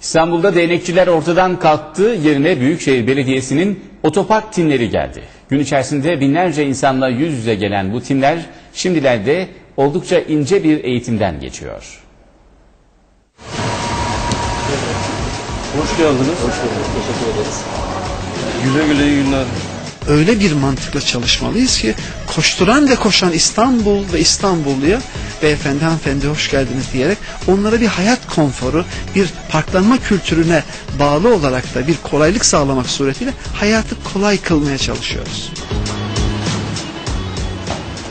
İstanbul'da değnekçiler ortadan kalktı, yerine Büyükşehir Belediyesi'nin otopark timleri geldi. Gün içerisinde binlerce insanla yüz yüze gelen bu timler şimdilerde oldukça ince bir eğitimden geçiyor. Hoş geldiniz. Hoş bulduk. Teşekkür ederiz. Güle güle iyi günler. öyle bir mantıkla çalışmalıyız ki koşturan ve koşan İstanbul ve İstanbulluya beyefendi hanımefendi hoş geldiniz diyerek onlara bir hayat konforu, bir parklanma kültürüne bağlı olarak da bir kolaylık sağlamak suretiyle hayatı kolay kılmaya çalışıyoruz.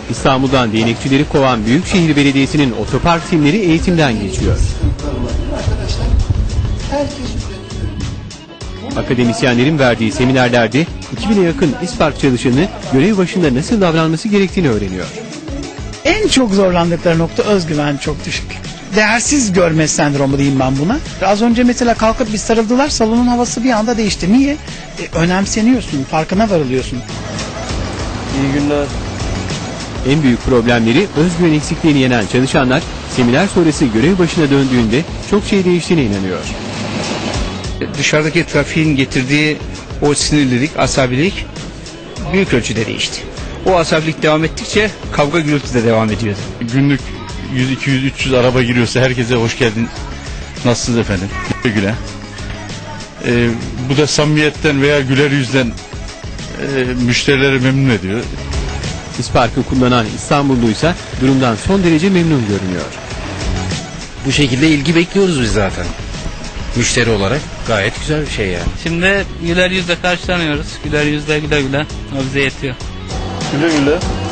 İstanbul'dan değnekçileri kovan Büyükşehir Belediyesi'nin otopark timleri eğitimden geçiyor. Akademisyenlerin verdiği seminerlerde 2000'e yakın İSPARK çalışanı görev başında nasıl davranması gerektiğini öğreniyor. En çok zorlandıkları nokta özgüven çok düşük. Değersiz görme sendromu diyeyim ben buna. Az önce mesela kalkıp bir sarıldılar salonun havası bir anda değişti. Niye? E, önemseniyorsun, farkına varılıyorsun. İyi günler. En büyük problemleri özgüven eksikliğini yenen çalışanlar seminer sonrası görev başına döndüğünde çok şey değiştiğine inanıyor. dışarıdaki trafiğin getirdiği o sinirlilik, asabilik büyük ölçüde değişti. O asabilik devam ettikçe kavga gürültü de devam ediyordu. Günlük 100, 200, 300 araba giriyorsa herkese hoş geldin. Nasılsınız efendim? Güle güle. Ee, bu da samimiyetten veya güler yüzden e, müşterileri memnun ediyor. İSPARK'ı kullanan İstanbullu ise durumdan son derece memnun görünüyor. bu şekilde ilgi bekliyoruz biz zaten. Müşteri olarak gayet güzel bir şey yani. Şimdi güler yüzle karşılanıyoruz. Güler yüzle güle güle. O bize yetiyor. 들려길래?